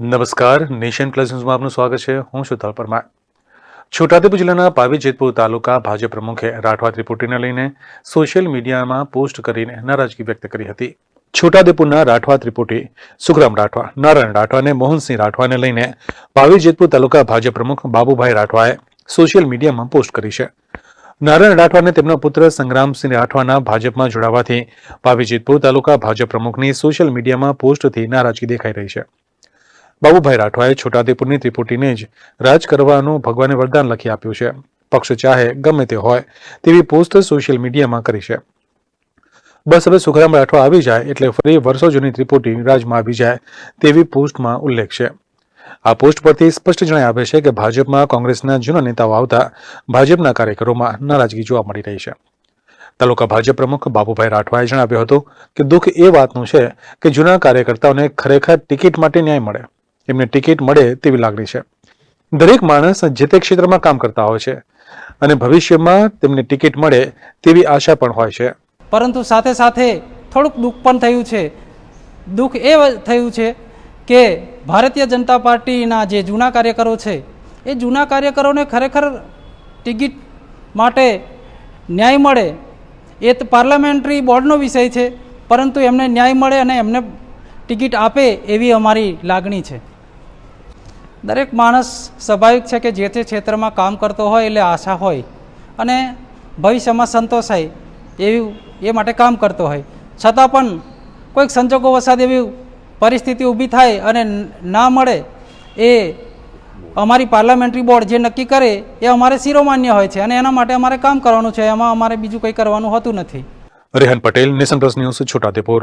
નમસ્કાર. Nation plus ન્યૂઝમાં આપનું સ્વાગત છે. હું છું તલ પરમાર. છોટાઉદેપુર જિલ્લાના પાવી જેતપુર તાલુકા ભાજપ પ્રમુખે રાઠવા ત્રિપુટીને લઈને સોશિયલ મીડિયામાં પોસ્ટ કરીને નારાજગી વ્યક્ત કરી હતી. છોટાઉદેપુરના રાઠવા ત્રિપુટી, સુખરામ રાઠવા, નારાયણ રાઠવા અને મોહનસિંહ રાઠવાને લઈને પાવી જેતપુર તાલુકા ભાજપ પ્રમુખ બાબુભાઈ રાઠવાએ સોશિયલ મીડિયામાં પોસ્ટ કરી છે. નારાયણ રાઠવાને તેમના પુત્ર સંગ્રામસિંહ રાઠવાના ભાજપમાં જોડાવાથી પાવી જેતપુર તાલુકા ભાજપ પ્રમુખની સોશિયલ મીડિયામાં પોસ્ટથી નારાજગી દેખાઈ રહી છે. બાબુભાઈ રાઠવાએ છોટાદેપુરની ત્રિપુટીને જ રાજ કરવાનું ભગવાને વરદાન લખી આપ્યું છે. પક્ષ ચાહે ગમે તે હોય તેવી પોસ્ટ સોશિયલ મીડિયામાં કરી છે. બસ હવે સુખરામ રાઠવા આવી જાય એટલે ફરી વર્ષો જૂની ત્રિપુટી રાજમાં આવી જાય તેવી પોસ્ટમાં ઉલ્લેખ છે. આ પોસ્ટ પરથી સ્પષ્ટ જણાઈ આવે છે કે ભાજપમાં કોંગ્રેસના જૂના નેતાઓ આવતા ભાજપના કાર્યકરોમાં નારાજગી જોવા મળી રહી છે. તાલુકા ભાજપ પ્રમુખ બાબુભાઈ રાઠવાએ જણાવ્યું હતું કે દુઃખ એ વાતનું છે કે જૂના કાર્યકર્તાઓને ખરેખર ટિકિટ માટે ન્યાય મળે. એમને ટિકિટ મળે તેવી લાગણી છે. દરેક માણસ જે તે ક્ષેત્રમાં કામ કરતા હોય છે અને ભવિષ્યમાં તેમને ટિકિટ મળે તેવી આશા પણ હોય છે. પરંતુ સાથે સાથે થોડુંક દુઃખ પણ થયું છે. દુઃખ એ થયું છે કે ભારતીય જનતા પાર્ટીના જે જૂના કાર્યકરો છે, એ જૂના કાર્યકરોને ખરેખર ટિકિટ માટે ન્યાય મળે. એ પાર્લામેન્ટરી બોર્ડનો વિષય છે, પરંતુ એમને ન્યાય મળે અને એમને ટિકિટ આપે એવી અમારી લાગણી છે. દરેક માણસ સ્વાભાવિક છે કે જે તે ક્ષેત્રમાં કામ કરતો હોય એટલે આશા હોય અને ભવિષ્યમાં સંતોષાય એવી એ માટે કામ કરતો હોય. છતાં પણ કોઈક સંજોગો વસાદ એવી પરિસ્થિતિ ઊભી થાય અને ના મળે એ અમારી પાર્લામેન્ટરી બોર્ડ જે નક્કી કરે એ અમારે શિરોમાન્ય હોય છે અને એના માટે અમારે કામ કરવાનું છે, એમાં અમારે બીજું કંઈ કરવાનું હોતું નથી. Rehan Patel, nation plus news, Chhota Udepur.